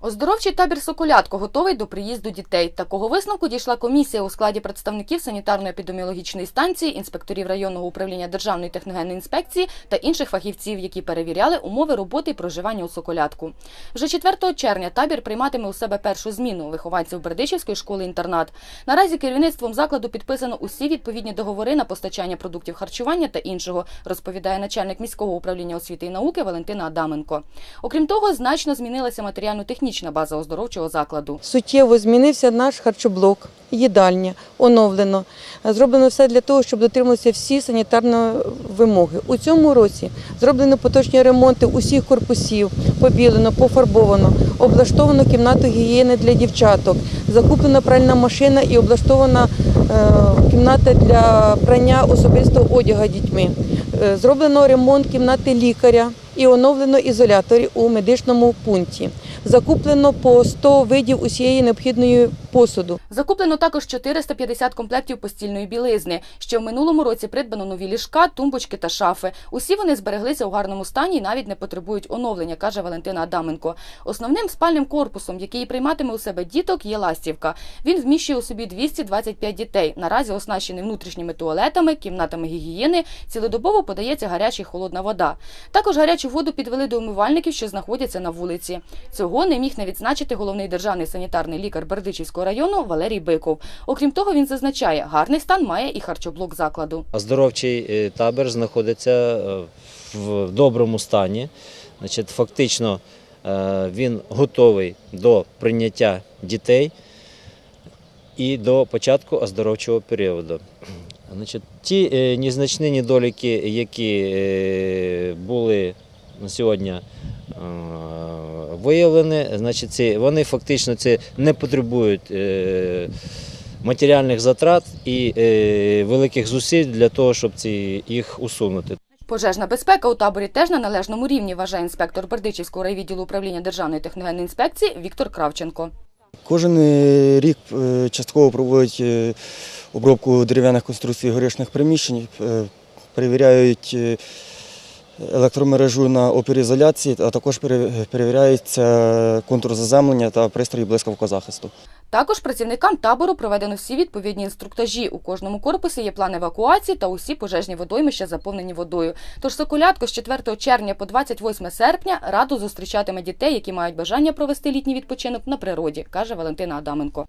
Оздоровчий табір Соколятко готовий до приїзду дітей. Такого висновку дійшла комісія у складі представників санітарно-епідеміологічної станції, інспекторів районного управління Державної техногенної інспекції та інших фахівців, які перевіряли умови роботи і проживання у Соколятку. Вже 4 червня табір прийматиме у себе першу зміну вихованців Бердичівської школи-інтернат. Наразі керівництвом закладу підписано усі відповідні договори на постачання продуктів харчування та іншого, розповідає начальник міського управління освіти і науки Валентина Адаменко. Окрім того, значно змінилася матеріально-технічна база оздоровчого закладу. Суттєво змінився наш харчоблок, їдальня, оновлено. Зроблено все для того, щоб дотримувалися всі санітарні вимоги. У цьому році зроблено поточні ремонти усіх корпусів, побілено, пофарбовано, облаштовано кімнату гігієни для дівчаток, закуплена пральна машина і облаштована е, кімната для прання особистого одягу дітьми. Е, Зроблено ремонт кімнати лікаря і оновлено ізолятори у медичному пункті. Закуплено по 100 видів усієї необхідної посуду. Закуплено також 450 комплектів постільної білизни. Ще в минулому році придбано нові ліжка, тумбочки та шафи. Усі вони збереглися у гарному стані і навіть не потребують оновлення, каже Валентина Адаменко. Основним спальним корпусом, який прийматиме у себе діток, є ластівка. Він вміщує у собі 225 дітей. Наразі оснащений внутрішніми туалетами, кімнатами гігієни. Цілодобово подається гаряча і холодна вода. Також гарячу воду підвели до умивальників, що знаходяться на вулиці. Цього не міг не відзначити головний державний санітарний лікар Бердичівського району Валерій Биков. Окрім того, він зазначає, гарний стан має і харчоблок закладу. Оздоровчий е, табір знаходиться е, в доброму стані. Значить, фактично е, він готовий до прийняття дітей і до початку оздоровчого періоду. Значить, ті незначні недоліки, які були на сьогодні е, виявлені, значить, ці, вони фактично це не потребують е, матеріальних затрат і е, великих зусиль для того, щоб ці, їх усунути. Пожежна безпека у таборі теж на належному рівні, вважає інспектор Бердичівського райвідділу управління Державної техногенної інспекції Віктор Кравченко. Кожен рік частково проводять обробку дерев'яних конструкцій горішних приміщень, перевіряють електромережу на опірізоляції, а також пере- перевіряється контур заземлення та пристрої блискавкозахисту. Також працівникам табору проведено всі відповідні інструктажі. У кожному корпусі є план евакуації та усі пожежні водоймища заповнені водою. Тож Соколятко з 4 червня по 28 серпня радо зустрічатиме дітей, які мають бажання провести літній відпочинок на природі, каже Валентина Адаменко.